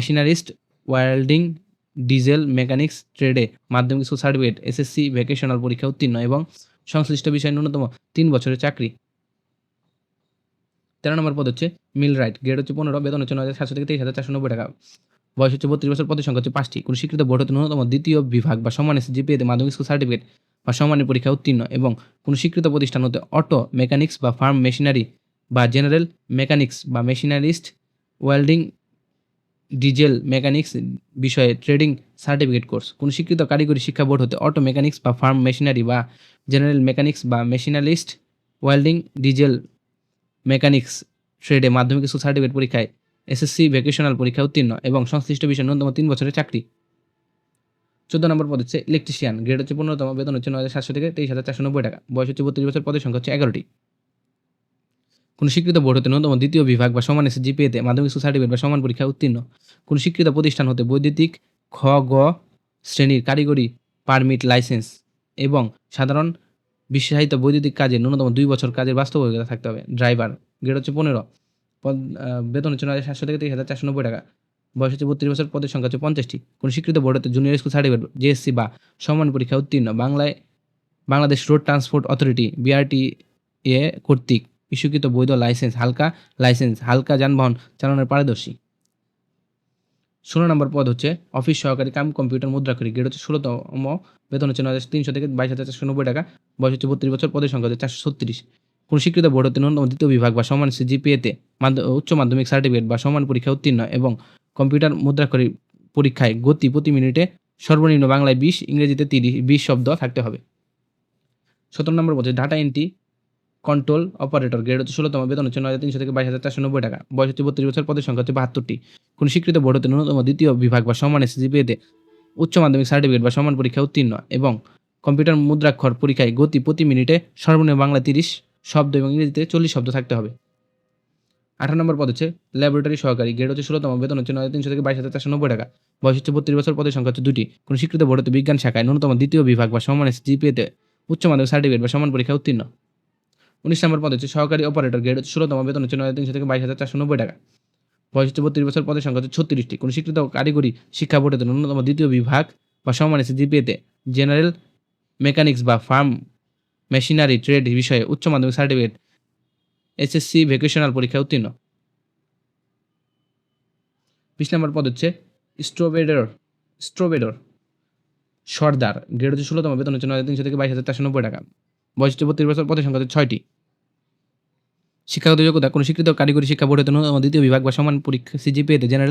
মেশিনারিস্ট welding diesel mechanics ট্রেডে মাধ্যমিক school certificate SSC vocational পরীক্ষা উত্তীর্ণ এবং সংশ্লিষ্ট বিষয়ে ন্যূনতম তিন বছরের চাকরি। তেরো নম্বর পদ হচ্ছে মিল রাইট গ্রেড হচ্ছে পনেরো, বেতন হচ্ছে নয় হাজার সাতশো থেকে তেইশ হাজার চারশো নব্বই টাকা। বয়স হচ্ছে বত্রিশ বছর পদের সংখ্যা হচ্ছে পাঁচটি। কোনো স্বীকৃত বোর্ড হতে ন্যূনতম দ্বিতীয় বিভাগ বা সমান জিপিএতে মাধ্যমিক স্কুল সার্টিফিকেট বা সমানের পরীক্ষা উত্তীর্ণ এবং কোনো স্বীকৃত প্রতিষ্ঠান হতে অটো মেকানিক্স বা ফার্ম মেশিনারি বা জেনারেল মেকানিক্স বা মেশিনারিস্ট ওয়েল্ডিং ডিজেল মেকানিক্স বিষয়ে ট্রেডিং সার্টিফিকেট কোর্স। কোনো স্বীকৃত কারিগরি শিক্ষা বোর্ড হতে অটো মেকানিক্স বা ফার্ম মেশিনারি বা জেনারেল মেকানিক্স বা মেশিনালিস্ট, ওয়েল্ডিং, ডিজেল মেকানিক্স ট্রেডে মাধ্যমিক স্কুল সার্টিফিকেট পরীক্ষায় এসএসসি ভেকেশনাল পরীক্ষা উত্তীর্ণ এবং সংশ্লিষ্ট বিষয়ে ন্যূনতম তিন বছরের চাকরি। চোদ্দ নম্বর পদ হচ্ছে ইলেকট্রিশিয়ান গ্রেড হচ্ছে পনেরোতম, বেতন হচ্ছে নয় হাজার সাতশো থেকে তেইশ হাজার চারশো নব্বই টাকা। বয়স হচ্ছে বত্রিশ বছর, পদের সংখ্যা হচ্ছে এগারোটি। কোনো স্বীকৃত বোর্ড হতে ন্যূনতম দ্বিতীয় বিভাগ বা সমান এসে জিপিএতে মাধ্যমিক সার্টিফিকেট বা সমান পরীক্ষা উত্তীর্ণ। কোনো স্বীকৃত প্রতিষ্ঠান হতে বৈদ্যুতিক, খ, গ শ্রেণির কারিগরি পারমিট লাইসেন্স এবং সাধারণ বিশেষায়িত বৈদ্যুতিক কাজে ন্যূনতম দুই বছর কাজের বাস্তব অভিজ্ঞতা থাকতে হবে। ড্রাইভার, গ্রেড হচ্ছে পনেরো। পদ বেতন হচ্ছে নয় হাজার সাতশো থেকে তেইশ হাজার চারশো নব্বই টাকা। বয়স হচ্ছে বত্রিশ বছর, পদের সংখ্যা হচ্ছে পঞ্চাশটি। কোনো স্বীকৃত বোর্ড হতে জুনিয়র স্কুল সার্টিফিকেট জেএসসি বা সমান পরীক্ষা উত্তীর্ণ। বাংলায়, Bangladesh road transport authority BRT A কর্তৃক ইস্যুকৃত বৈধ লাইসেন্স, হালকা লাইসেন্স, হালকা যানবাহন চালানোর পারদর্শী। ষোলো নম্বর পদ হচ্ছে, অফিস সহকারী কাম কম্পিউটার মুদ্রাক্ষরী গ্রেড হচ্ছে ষোলোতম বেতন হচ্ছে নয় হাজার তিনশো থেকে বাইশ হাজার চারশো নব্বই টাকা। বয়স হচ্ছে বত্রিশ বছর, পদের সংখ্যা হচ্ছে চারশো ছত্রিশ। কোনো স্বীকৃত বোর্ড হতে ন্যূনতম দ্বিতীয় বিভাগ বা সমান জিপিএতে উচ্চ মাধ্যমিক সার্টিফিকেট বা সমান পরীক্ষা উত্তীর্ণ এবং কম্পিউটার মুদ্রাক্ষরী পরীক্ষায় গতি প্রতি মিনিটে সর্বনিম্ন বাংলায় বিশ, ইংরেজিতে তিরিশ, বিশ শব্দ থাকতে হবে। সতেরো নম্বর বলছে data entry control operator grade হচ্ছে ষোলোতম, বেতন হচ্ছে নয় তিনশো থেকে বাইশ হাজার চারশো নব্বই টাকা। বয়স হচ্ছে বত্রিশ বছর, পদের সংখ্যা হচ্ছে বাহাত্তরটি। কোন স্বীকৃত বোর্ড হতে ন্যূনতম দ্বিতীয় বিভাগ বা সমান এসজিপিএতে উচ্চ মাধ্যমিক সার্টিফিকেট বা সমান পরীক্ষা উত্তীর্ণ। এবং কম্পিউটার মুদ্রাক্ষর পরীক্ষায় গতি প্রতি মিনিটে সর্বনিম্ন বাংলা তিরিশ শব্দ এবং ইংরেজিতে চল্লিশ শব্দ থাকতে হবে। আঠারো নম্বর পদ হচ্ছে ল্যাবরেটরি সহকারী গ্রেড হচ্ছে ষোলোতম, বেতন হচ্ছে নয় তিনশো থেকে বাইশ হাজার চারশো নব্বই টাকা। বয়স হচ্ছে বত্রিশ বছর, পদের সংখ্যা হচ্ছে দুটি। কোনো স্বীকৃত বোর্ড হতে বিজ্ঞান শাখায় ন্যূনতম দ্বিতীয় বিভাগ বা সমান জিপিএতে উচ্চ মাধ্যমিক সার্টিফিকেট বা সমান পরীক্ষা উত্তীর্ণ। উনিশ নম্বর পদ হচ্ছে সহকারী অপারেটর গ্রেড হচ্ছে ষোলোতম বেতন হচ্ছে নয় তিনশো থেকে বাইশ হাজার চারশো নব্বই টাকা। বয়স হচ্ছে বত্রিশ বছর, পদের সংখ্যা হচ্ছে ছত্রিশটি। কোনো স্বীকৃত কারিগরি শিক্ষা বোর্ডেতে ন্যূনতম দ্বিতীয় বিভাগ বা সমান এসে জিপিএতে জেনারেল মেকানিক্স বা ফার্ম মেশিনারি ট্রেড বিষয়ে উচ্চ মাধ্যমিক সার্টিফিকেট এসএসসি ভেকেশনাল পরীক্ষা উত্তীর্ণ। বিশ নম্বর পদ হচ্ছে স্ট্রোবেডর স্ট্রোবেডর সর্দার। গ্রেড হচ্ছে ষোলোতম বেতন হচ্ছে নয় তিনশো থেকে বাইশ হাজার চারশো নব্বই টাকা। বয়স হচ্ছে বত্রিশ বছর পদের সংখ্যা হচ্ছে ছয়টি। শিক্ষাগত যোগ্যতা, কোনো স্বীকৃত কারিগরি শিক্ষা বোর্ড হতে দ্বিতীয় বিভাগ বা সমান পরীক্ষা, সিজিপিএতে জেনারেল